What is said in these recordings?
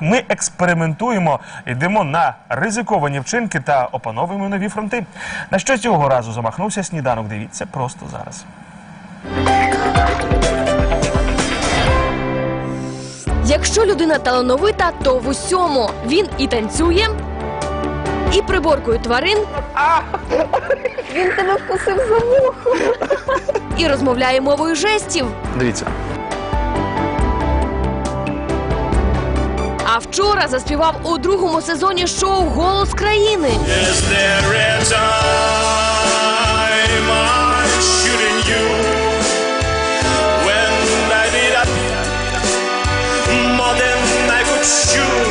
Ми експериментуємо, йдемо на ризиковані вчинки та опановуємо нові фронти. На що цього разу замахнувся сніданок? Дивіться просто зараз. Якщо людина талановита, то в усьому він і танцює, і приборкує тварин. Він тебе вкусив за вухо. І розмовляє мовою жестів. Дивіться. Вчора заспівав у другому сезоні шоу Голос країни. Is there a time I'm shooting you when I did up more than I could shoot,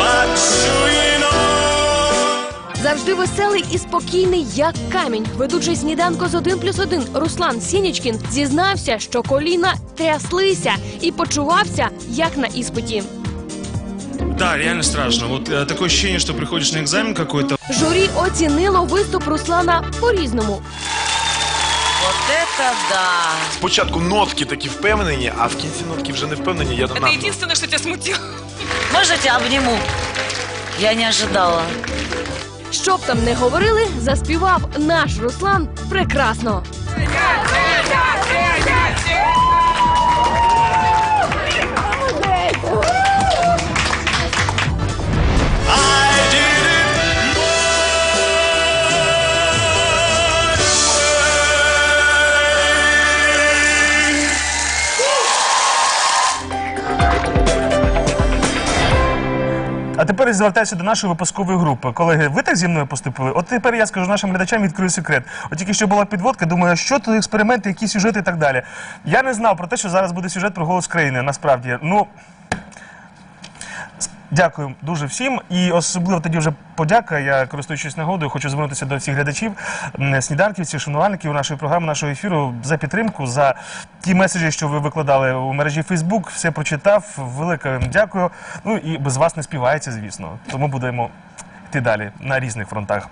but you know. Завжди веселий і спокійний, як камінь. Ведучий сніданку з 1 плюс 1 Руслан Сінічкін зізнався, що коліна тряслися і почувався як на іспиті. Да, реально страшно. Вот э, такое ощущение, что приходишь на экзамен какой-то, Журі оцінило виступ Руслана по-різному. Вот это да! Спочатку нотки такі впевнені, а в кінці нотки вже не впевнені. Я Это нам- единственное, что тебя смутило. Можно я тебя обниму? Я не ожидала. Що б там не говорили, заспівав наш Руслан прекрасно. А тепер я звертаюся до нашої випускової групи. Колеги, ви так зі мною поступили? От тепер я скажу нашим глядачам, відкрию секрет. От тільки що була підводка, думаю, що тут експерименти, які сюжети і так далі. Я не знав про те, що зараз буде сюжет про голос країни. Насправді, ну. Дякую дуже всім. І особливо тоді вже подяка. Я користуючись нагодою, хочу звернутися до всіх глядачів, сніданківців, шанувальників нашої програми, нашого ефіру за підтримку, за ті меседжі, що ви викладали у мережі Фейсбук. Все прочитав. Велике дякую. Ну і без вас не співається, звісно. Тому будемо йти далі на різних фронтах.